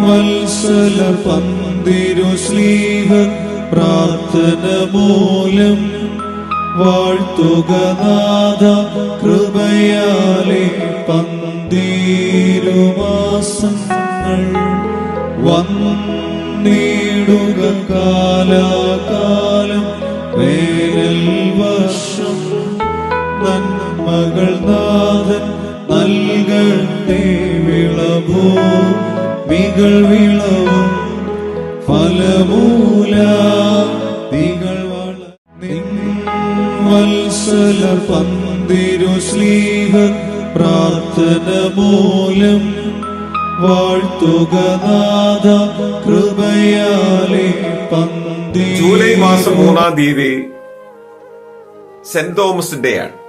വത്സല പന്തിരു സ്ലീഹ പ്രാർത്ഥന മൂലം വാഴ്ത്തുക നാഥ കൃപയാലെ പന്തീരുമാസങ്ങൾ വന്നിടുക കാലാകാലം വേനൽ വർഷം നന്മകൾ നാഥൻ നൽകട്ടെ വിളവോ മികൾ വിളവും ഫലമൂല. ദികൾ വള വത്സല പന്തിരു സ്ലീഹ പ്രാർത്ഥന മൂലം വാഴ്ത്തുക നാഥ കൃപയാലെ പന്തി ജൂലൈ മാസം മൂന്നാം തീയതി സെന്റ് തോമസിന്റെയാണ്. ഡേ ആണ്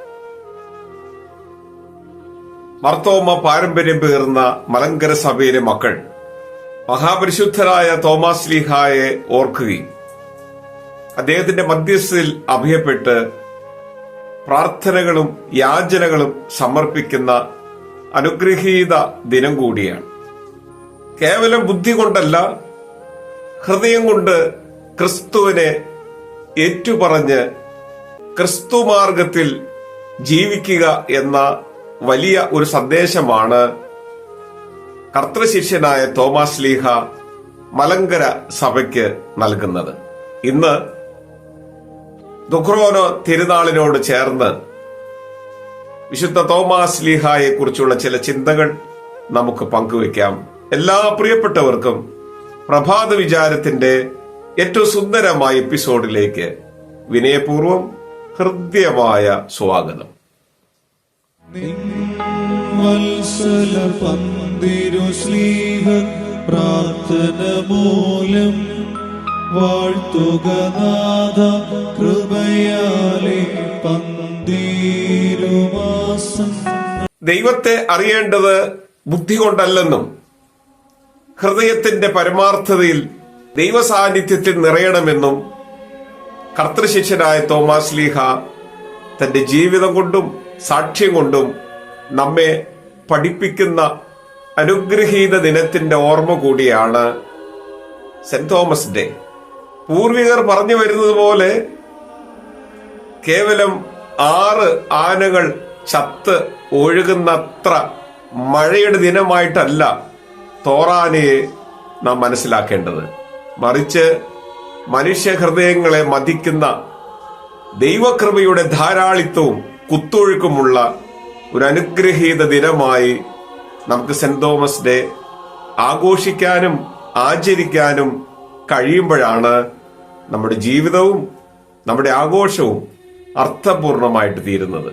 മർത്തോമ പാരമ്പര്യം പേർന്ന മലങ്കര സഭയിലെ മക്കൾ. മഹാപരിശുദ്ധരായ തോമസ് ലീഹായെ ഓർക്കുകയും അദ്ദേഹത്തിന്റെ മധ്യസ്ഥയിൽ അഭയപ്പെട്ട് പ്രാർത്ഥനകളും യാചനകളും സമർപ്പിക്കുന്ന അനുഗ്രഹീത ദിനം കൂടിയാണ്. കേവലം ബുദ്ധി കൊണ്ടല്ല ഹൃദയം കൊണ്ട് ക്രിസ്തുവിനെ ഏറ്റുപറഞ്ഞ് ക്രിസ്തുമാർഗത്തിൽ ജീവിക്കുക എന്ന വലിയ ഒരു സന്ദേശമാണ്. കർത്തൃശിഷ്യനായ തോമാസ് ലീഹ മലങ്കര സഭയ്ക്ക് നൽകുന്നത്. ഇന്ന് ദുഃഖ്രോനോ തിരുനാളിനോട് ചേർന്ന് വിശുദ്ധ തോമാസ് ലീഹായെ കുറിച്ചുള്ള ചില ചിന്തകൾ നമുക്ക് പങ്കുവെക്കാം എല്ലാ പ്രിയപ്പെട്ടവർക്കും പ്രഭാത വിചാരത്തിന്റെ ഏറ്റവും സുന്ദരമായ എപ്പിസോഡിലേക്ക് വിനയപൂർവം ഹൃദ്യമായ സ്വാഗതം. വത്സല പന്തിരു സ്ലീഹ പ്രാർത്ഥന മൂലം വാഴ്ത്തുക നാഥ കൃപയാലെ പന്തീരുമാസം ദൈവത്തെ അറിയേണ്ടത് ബുദ്ധി കൊണ്ടല്ലെന്നും ഹൃദയത്തിന്റെ പരമാർത്ഥതയിൽ ദൈവസാന്നിധ്യത്തിൽ നിറയണമെന്നും കർത്തൃശിഷ്യനായ തോമാസ് ലീഹ തന്റെ ജീവിതം കൊണ്ടും സാക്ഷ്യം കൊണ്ടും നമ്മെ പഠിപ്പിക്കുന്ന അനുഗ്രഹീത ദിനത്തിന്റെ ഓർമ്മ കൂടിയാണ് സെന്റ് തോമസ് ഡേ. പൂർവികർ പറഞ്ഞു വരുന്നത് പോലെ കേവലം ആറ് ആനകൾ ചത്ത് ഒഴുകുന്നത്ര മഴയുടെ ദിനമായിട്ടല്ല തോറാനയെ നാം മനസ്സിലാക്കേണ്ടത്. മറിച്ച് മനുഷ്യ ഹൃദയങ്ങളെ മതിക്കുന്ന ദൈവകൃപയുടെ ധാരാളിത്വവും കുത്തൊഴുക്കുമുള്ള ഒരു അനുഗ്രഹീത ദിനമായി നമുക്ക് സെന്റ് തോമസ് ഡേ ആഘോഷിക്കാനും ആചരിക്കാനും കഴിയുമ്പോഴാണ് നമ്മുടെ ജീവിതവും നമ്മുടെ ആഘോഷവും അർത്ഥപൂർണമായിട്ട് തീരുന്നത്.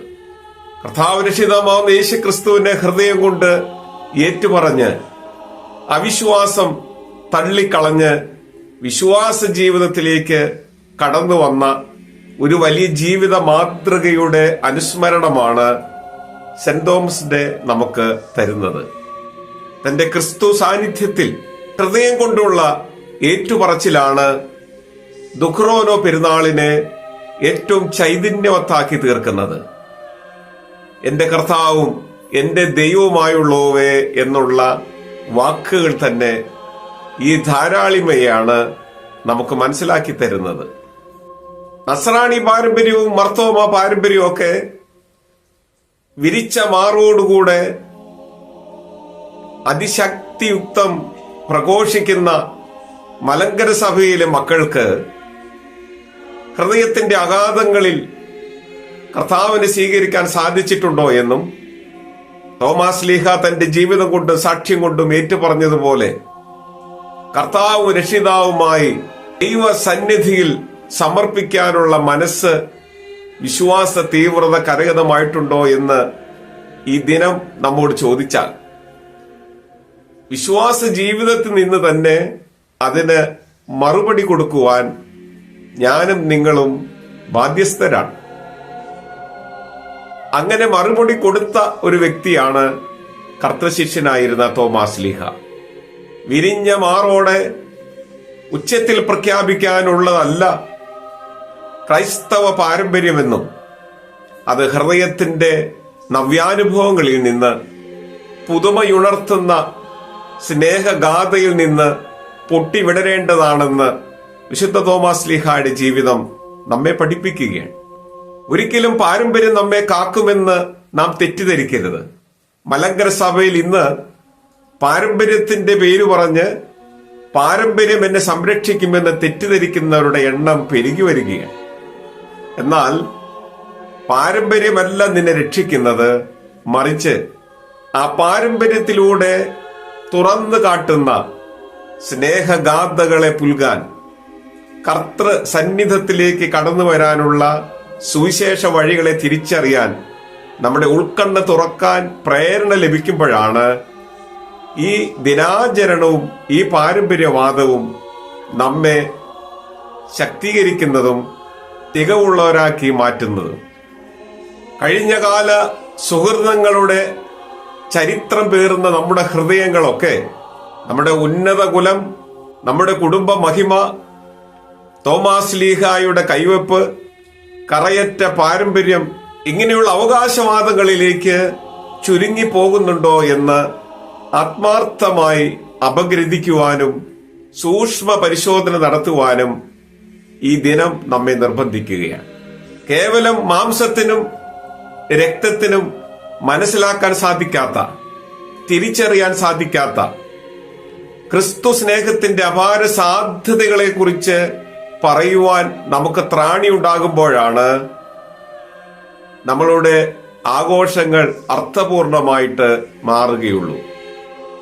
കർത്താവ് രക്ഷിതമാവുന്ന യേശു ക്രിസ്തുവിന്റെ ഹൃദയം കൊണ്ട് ഏറ്റുപറഞ്ഞ് അവിശ്വാസം തള്ളിക്കളഞ്ഞ് വിശ്വാസ ജീവിതത്തിലേക്ക് കടന്നു വന്ന ഒരു വലിയ ജീവിത മാതൃകയുടെ അനുസ്മരണമാണ് സെന്റ് തോമസ് ഡേ നമുക്ക് തരുന്നത്. തന്റെ ക്രിസ്തു സാന്നിധ്യത്തിൽ ഹൃദയം കൊണ്ടുള്ള ഏറ്റുപറച്ചിലാണ് ദുഖ്റോനോ പെരുന്നാളിനെ ഏറ്റവും ചൈതന്യവത്താക്കി തീർക്കുന്നത്. എന്റെ കർത്താവും എന്റെ ദൈവവുമായുള്ളവേ എന്നുള്ള വാക്കുകൾ തന്നെ ഈ ധാരാളിമയാണ് നമുക്ക് മനസ്സിലാക്കി തരുന്നത്. നസ്രാണി പാരമ്പര്യവും മർത്തോമ പാരമ്പര്യവും ഒക്കെ വിരിച്ച മാറോടുകൂടെ അതിശക്തിയുക്തം പ്രഘോഷിക്കുന്ന മലങ്കര സഭയിലെ മക്കൾക്ക് ഹൃദയത്തിന്റെ അഗാധങ്ങളിൽ കർത്താവിനെ സ്വീകരിക്കാൻ സാധിച്ചിട്ടുണ്ടോ എന്നും തോമാസ് ലീഹ തന്റെ ജീവിതം കൊണ്ടും സാക്ഷ്യം കൊണ്ടും ഏറ്റുപറഞ്ഞതുപോലെ കർത്താവും രക്ഷിതാവുമായി ദൈവ സന്നിധിയിൽ സമർപ്പിക്കാനുള്ള മനസ്സ് വിശ്വാസ തീവ്രത കരഗതമായിട്ടുണ്ടോ എന്ന് ഈ ദിനം നമ്മോട് ചോദിച്ചാൽ വിശ്വാസ ജീവിതത്തിൽ നിന്ന് തന്നെ അതിന് മറുപടി കൊടുക്കുവാൻ ഞാനും നിങ്ങളും ബാധ്യസ്ഥരാണ്. അങ്ങനെ മറുപടി കൊടുത്ത ഒരു വ്യക്തിയാണ് കർത്തശിഷ്യനായിരുന്ന തോമാസ് ലീഹ. വിരിഞ്ഞ മാറോടെ ഉച്ചത്തിൽ പ്രഖ്യാപിക്കാനുള്ളതല്ല ക്രൈസ്തവ പാരമ്പര്യമെന്നും അത് ഹൃദയത്തിന്റെ നവ്യാനുഭവങ്ങളിൽ നിന്ന് പുതുമയുണർത്തുന്ന സ്നേഹഗാഥയിൽ നിന്ന് പൊട്ടിവിടരേണ്ടതാണെന്ന് വിശുദ്ധ തോമാസ് ലീഹായുടെ ജീവിതം നമ്മെ പഠിപ്പിക്കുകയാണ്. ഒരിക്കലും പാരമ്പര്യം നമ്മെ കാക്കുമെന്ന് നാം തെറ്റിദ്ധരിക്കരുത്. മലങ്കര സഭയിൽ ഇന്ന് പാരമ്പര്യത്തിന്റെ പേര് പറഞ്ഞ് പാരമ്പര്യം എന്നെ സംരക്ഷിക്കുമെന്ന് തെറ്റിദ്ധരിക്കുന്നവരുടെ എണ്ണം പെരുകി വരികയാണ്. എന്നാൽ പാരമ്പര്യമല്ല നിന്നെ രക്ഷിക്കുന്നത്. മറിച്ച് ആ പാരമ്പര്യത്തിലൂടെ തുറന്നു കാട്ടുന്ന സ്നേഹഗാഥകളെ പുൽകാൻ കർത്തൃ സന്നിധത്തിലേക്ക് കടന്നു വരാനുള്ള സുവിശേഷ വഴികളെ തിരിച്ചറിയാൻ നമ്മുടെ ഉൾക്കണ്ണ് തുറക്കാൻ പ്രേരണ ലഭിക്കുമ്പോഴാണ് ഈ ദിനാചരണവും ഈ പാരമ്പര്യവാദവും നമ്മെ ശക്തീകരിക്കുന്നതും തികവുള്ളവരാക്കി മാറ്റുന്നത്. കഴിഞ്ഞകാല സുഹൃതങ്ങളുടെ ചരിത്രം പേറുന്ന നമ്മുടെ ഹൃദയങ്ങളൊക്കെ നമ്മുടെ ഉന്നത കുലം നമ്മുടെ കുടുംബ മഹിമ തോമാസ് ലീഹായുടെ കൈവെപ്പ് കറയറ്റ പാരമ്പര്യം ഇങ്ങനെയുള്ള അവകാശവാദങ്ങളിലേക്ക് ചുരുങ്ങി പോകുന്നുണ്ടോ എന്ന് ആത്മാർത്ഥമായി അപഗ്രഥിക്കുവാനും സൂക്ഷ്മ പരിശോധന നടത്തുവാനും ഈ ദിനം നമ്മെ നിർബന്ധിക്കുകയാണ്. കേവലം മാംസത്തിനും രക്തത്തിനും മനസ്സിലാക്കാൻ സാധിക്കാത്ത തിരിച്ചറിയാൻ സാധിക്കാത്ത ക്രിസ്തു സ്നേഹത്തിന്റെ അപാര സാധ്യതകളെ കുറിച്ച് പറയുവാൻ നമുക്ക് ത്രാണി ഉണ്ടാകുമ്പോഴാണ് നമ്മളുടെ ആഘോഷങ്ങൾ അർത്ഥപൂർണമായിട്ട് മാറുകയുള്ളൂ.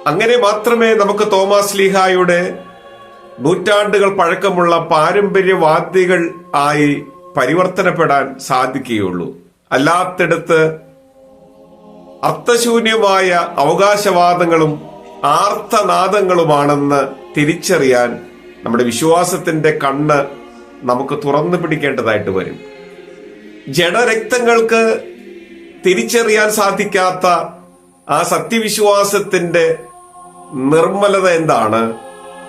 അങ്ങനെ മാത്രമേ നമുക്ക് തോമാസ് ലീഹായുടെ നൂറ്റാണ്ടുകൾ പഴക്കമുള്ള പാരമ്പര്യവാദികൾ ആയി പരിവർത്തനപ്പെടാൻ സാധിക്കുകയുള്ളൂ. അല്ലാത്തിടത്ത് അർത്ഥശൂന്യമായ അവകാശവാദങ്ങളും ആർത്തനാദങ്ങളുമാണെന്ന് തിരിച്ചറിയാൻ നമ്മുടെ വിശ്വാസത്തിന്റെ കണ്ണ് നമുക്ക് തുറന്നു പിടിക്കേണ്ടതായിട്ട് വരും. ജഡരക്തങ്ങൾക്ക് തിരിച്ചറിയാൻ സാധിക്കാത്ത ആ സത്യവിശ്വാസത്തിന്റെ നിർമ്മലത എന്താണ്?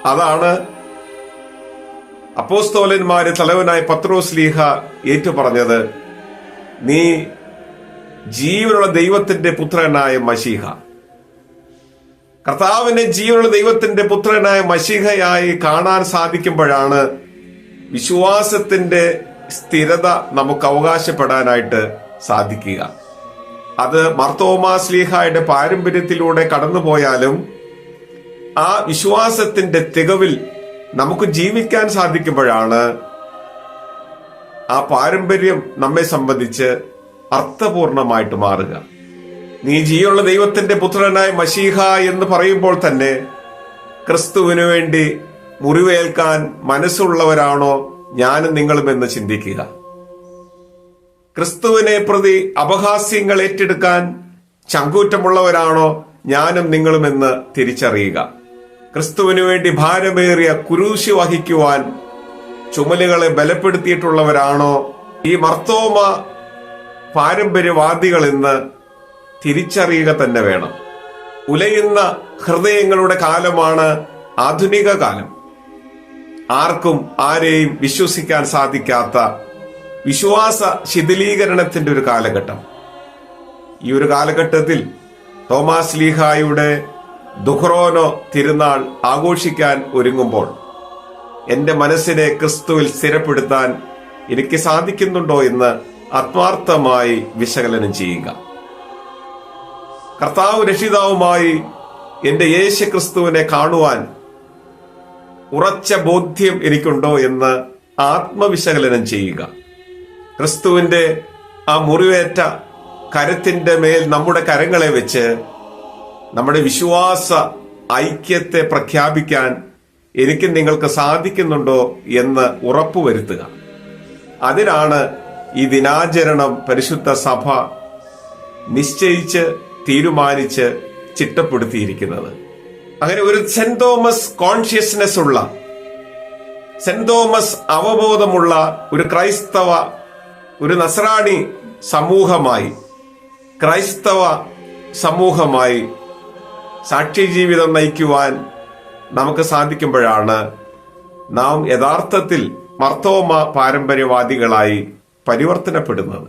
അതാണ് അപ്പോസ്തോലന്മാര് തലവനായ പത്രോസ് ലീഹ ഏറ്റുപറഞ്ഞത് നീ ജീവനുള്ള ദൈവത്തിന്റെ പുത്രനായ മഷീഹ കർത്താവിനെ ജീവനുള്ള ദൈവത്തിന്റെ പുത്രനായ മഷീഹയായി കാണാൻ സാധിക്കുമ്പോഴാണ് വിശ്വാസത്തിന്റെ സ്ഥിരത നമുക്ക് അവകാശപ്പെടാനായിട്ട് സാധിക്കുക. അത് മർത്തോമാസ് ലീഹായുടെ പാരമ്പര്യത്തിലൂടെ കടന്നുപോയാലും ആ വിശ്വാസത്തിന്റെ തികവിൽ നമുക്ക് ജീവിക്കാൻ സാധിക്കുമ്പോഴാണ് ആ പാരമ്പര്യം നമ്മെ സംബന്ധിച്ച് അർത്ഥപൂർണമായിട്ട് മാറുക. നീ ജീവുള്ള ദൈവത്തിന്റെ പുത്രനായ മഷീഹ എന്ന് പറയുമ്പോൾ തന്നെ ക്രിസ്തുവിനു വേണ്ടി മുറിവേൽക്കാൻ മനസ്സുള്ളവരാണോ ഞാനും നിങ്ങളും എന്ന് ചിന്തിക്കുക. ക്രിസ്തുവിനെ പ്രതി അപഹാസ്യങ്ങൾ ഏറ്റെടുക്കാൻ ചങ്കൂറ്റമുള്ളവരാണോ ഞാനും നിങ്ങളുമെന്ന് തിരിച്ചറിയുക. ക്രിസ്തുവിനു വേണ്ടി ഭാരമേറിയ കുരൂശി വഹിക്കുവാൻ ചുമലുകളെ ബലപ്പെടുത്തിയിട്ടുള്ളവരാണോ? ഈ മർത്തോമ പാരമ്പര്യവാദികൾ എന്ന് തിരിച്ചറിയുക തന്നെ വേണം. ഉലയുന്ന ഹൃദയങ്ങളുടെ കാലമാണ് ആധുനിക കാലം. ആർക്കും ആരെയും വിശ്വസിക്കാൻ സാധിക്കാത്ത വിശ്വാസ ശിഥിലീകരണത്തിന്റെ ഒരു കാലഘട്ടം. ഈ ഒരു കാലഘട്ടത്തിൽ തോമാസ് ലീഹായുടെ ദുഹ്റോനോ തിരുനാൾ ആഘോഷിക്കാൻ ഒരുങ്ങുമ്പോൾ എന്റെ മനസ്സിനെ ക്രിസ്തുവിൽ സ്ഥിരപ്പെടുത്താൻ എനിക്ക് സാധിക്കുന്നുണ്ടോ എന്ന് ആത്മാർത്ഥമായി വിശകലനം ചെയ്യുക. കർത്താവ് രക്ഷിതാവുമായി എന്റെ യേശു ക്രിസ്തുവിനെ കാണുവാൻ ഉറച്ച ബോധ്യം എനിക്കുണ്ടോ എന്ന് ആത്മവിശകലനം ചെയ്യുക. ക്രിസ്തുവിന്റെ ആ മുറിവേറ്റ കരത്തിന്റെ മേൽ നമ്മുടെ കരങ്ങളെ വെച്ച് നമ്മുടെ വിശ്വാസ ഐക്യത്തെ പ്രഖ്യാപിക്കാൻ എനിക്ക് നിങ്ങൾക്ക് സാധിക്കുന്നുണ്ടോ എന്ന് ഉറപ്പുവരുത്തുക. അതിനാണ് ഈ ദിനാചരണം പരിശുദ്ധ സഭ നിശ്ചയിച്ച് തീരുമാനിച്ച് ചിട്ടപ്പെടുത്തിയിരിക്കുന്നത്. അങ്ങനെ ഒരു സെന്റ് തോമസ് കോൺഷ്യസ്നെസ് ഉള്ള സെന്റ് തോമസ് അവബോധമുള്ള ഒരു ക്രൈസ്തവ ഒരു നസ്രാണി സമൂഹമായി ക്രൈസ്തവ സമൂഹമായി സാക്ഷി ജീവിതം നയിക്കുവാൻ നമുക്ക് സാധിക്കുമ്പോഴാണ് നാം യഥാർത്ഥത്തിൽ മർത്തോമ പാരമ്പര്യവാദികളായി പരിവർത്തനപ്പെടുന്നത്.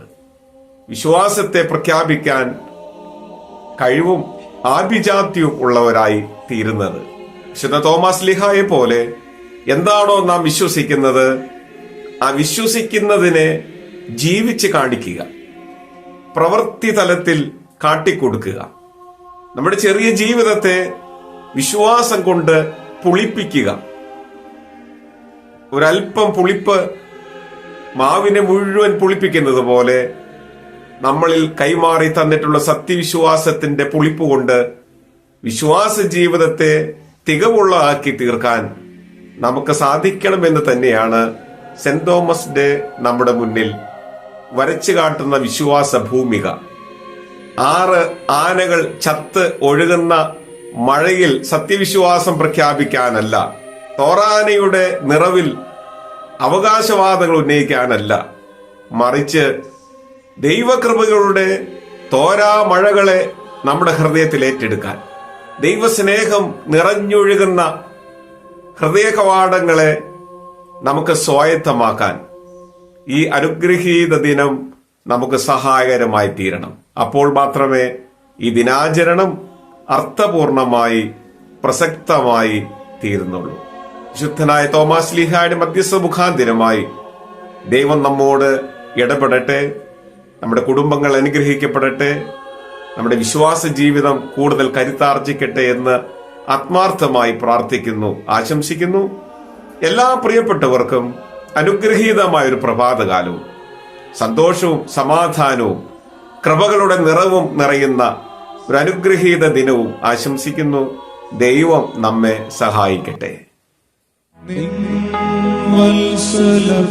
വിശ്വാസത്തെ പ്രഖ്യാപിക്കാൻ കഴിവും ആഭിജാത്യവും ഉള്ളവരായി തീരുന്നത്. വിശുദ്ധ തോമസ് ലിഹായെ പോലെ എന്താണോ നാം വിശ്വസിക്കുന്നത് ആ വിശ്വസിക്കുന്നതിനെ ജീവിച്ച് കാണിക്കുക പ്രവൃത്തി തലത്തിൽ കാട്ടിക്കൊടുക്കുക. നമ്മുടെ ചെറിയ ജീവിതത്തെ വിശ്വാസം കൊണ്ട് പുളിപ്പിക്കുക. ഒരല്പം പുളിപ്പ് മാവിനെ മുഴുവൻ പുളിപ്പിക്കുന്നത് പോലെ നമ്മളിൽ കൈമാറി തന്നിട്ടുള്ള സത്യവിശ്വാസത്തിന്റെ പുളിപ്പ് കൊണ്ട് വിശ്വാസ ജീവിതത്തെ തികവുള്ള ആക്കി തീർക്കാൻ നമുക്ക് സാധിക്കണമെന്ന് തന്നെയാണ് സെന്റ് തോമസ് ഡേ നമ്മുടെ മുന്നിൽ വരച്ചു കാട്ടുന്ന വിശ്വാസ ഭൂമിക. ആറ് ആനകൾ ചത്ത് ഒഴുകുന്ന മഴയിൽ സത്യവിശ്വാസം പ്രഖ്യാപിക്കാനല്ല. തോറാനയുടെ നിറവിൽ അവകാശവാദങ്ങൾ ഉന്നയിക്കാനല്ല. മറിച്ച് ദൈവകൃപകളുടെ തോരാ മഴകളെ നമ്മുടെ ഹൃദയത്തിൽ ഏറ്റെടുക്കാൻ. ദൈവസ്നേഹം നിറഞ്ഞൊഴുകുന്ന ഹൃദയ കവാടങ്ങളെ നമുക്ക് സ്വായത്തമാക്കാൻ ഈ അനുഗ്രഹീത ദിനം നമുക്ക് സഹായകരമായി തീരണം. അപ്പോൾ മാത്രമേ ഈ ദിനാചരണം അർത്ഥപൂർണമായി പ്രസക്തമായി തീരുന്നുള്ളൂ. വിശുദ്ധനായ തോമാസ് ലീഹായുടെ മധ്യസ്ഥ മുഖാന്തിരമായി ദൈവം നമ്മോട് ഇടപെടട്ടെ നമ്മുടെ കുടുംബങ്ങൾ അനുഗ്രഹിക്കപ്പെടട്ടെ നമ്മുടെ വിശ്വാസ ജീവിതം കൂടുതൽ കരുത്താർജിക്കട്ടെ എന്ന് ആത്മാർത്ഥമായി പ്രാർത്ഥിക്കുന്നു ആശംസിക്കുന്നു. എല്ലാ പ്രിയപ്പെട്ടവർക്കും അനുഗ്രഹീതമായ ഒരു പ്രഭാതകാലവും. സന്തോഷവും സമാധാനവും കൃപകളുടെ നിറവും നിറയുന്ന ഒരു അനുഗ്രഹീത ദിനവും ആശംസിക്കുന്നു. ദൈവം നമ്മെ സഹായിക്കട്ടെ. വത്സല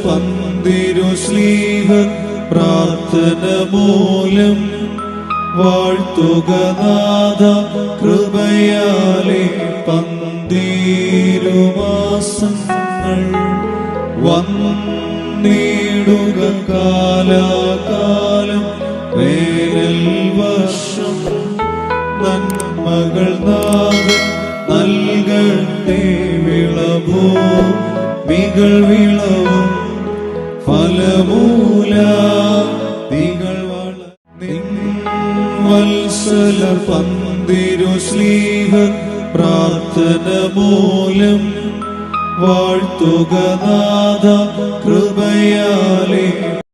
പ്രാർത്ഥന മൂലം വാഴ്ത്തുക നാഥ കൃപയാലെ പന്തീരുമാസങ്ങൾ വന്നിടുക കാലാകാലം വേനൽ വർഷം നന്മകൾ നാഗം നൽകട്ടെ വിളവോ. മികൾ വിളവും ഫലമൂല. തികൾ വള വത്സല പന്തിരു സ്ലീഹ പ്രാർത്ഥന മൂലം വാഴ്ത്തുക നാഥ കൃപയാലെ.